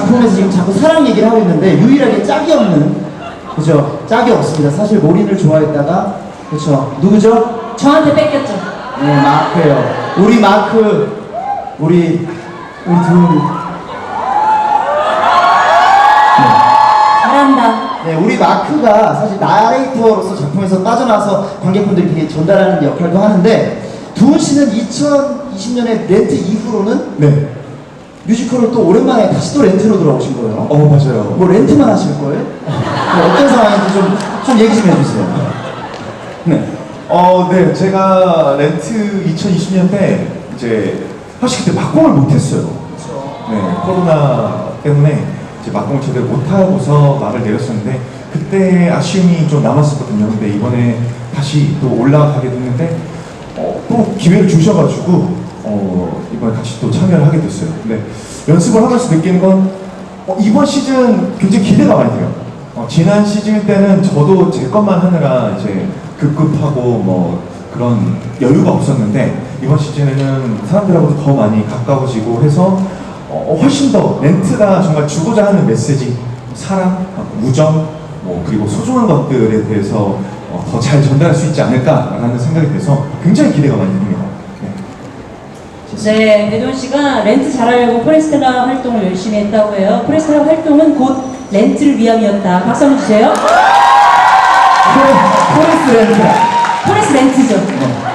작품에서 지금 자꾸 사랑 얘기를 하고 있는데 유일하게 짝이 없는 그죠? 짝이 없습니다. 사실 모린을 좋아했다가 그렇죠. 누구죠? 저한테 뺏겼죠. 네, 마크예요. 우리 마크 우리 우리 둘 잘한다. 네, 우리 마크가 사실 나레이터로서 작품에서 빠져나와서 관객분들께 전달하는 역할도 하는데 두훈 씨는 2020년에 렌트 이후로는 네. 뮤지컬을 또 오랜만에 다시 또 렌트로 들어오신 거예요. 어, 맞아요. 뭐 렌트만 하실 거예요? 뭐 어떤 상황인지 좀, 좀 얘기 좀 해주세요. 네. 어, 네. 제가 렌트 2020년 때 이제 사실 그때 막공을 못했어요. 네. 코로나 때문에 이제 막공을 제대로 못하고서 말을 내렸었는데 그때 아쉬움이 좀 남았었거든요. 근데 이번에 다시 또 올라가게 됐는데 어, 또 기회를 주셔가지고 어, 이번에 같이 또 참여를 하게 됐어요. 근데 연습을 하면서 느끼는 건 어, 이번 시즌 굉장히 기대가 많이 돼요. 어, 지난 시즌 때는 저도 제 것만 하느라 이제 급급하고 뭐 그런 여유가 없었는데 이번 시즌에는 사람들하고도 더 많이 가까워지고 해서 어, 훨씬 더 렌트가 정말 주고자 하는 메시지, 사랑, 어, 우정, 뭐 그리고 소중한 것들에 대해서 어, 더잘 전달할 수 있지 않을까라는 생각이 돼서 굉장히 기대가 많이 됩니다. 네. 네, 배돈 씨가 렌트 잘하려고 포레스텔라 활동을 열심히 했다고 해요. 포레스텔라 활동은 곧 렌트를 위함이었다. 박수 한번 주세요. 포레, 포레스트 렌트. 포레스 렌트죠. 어,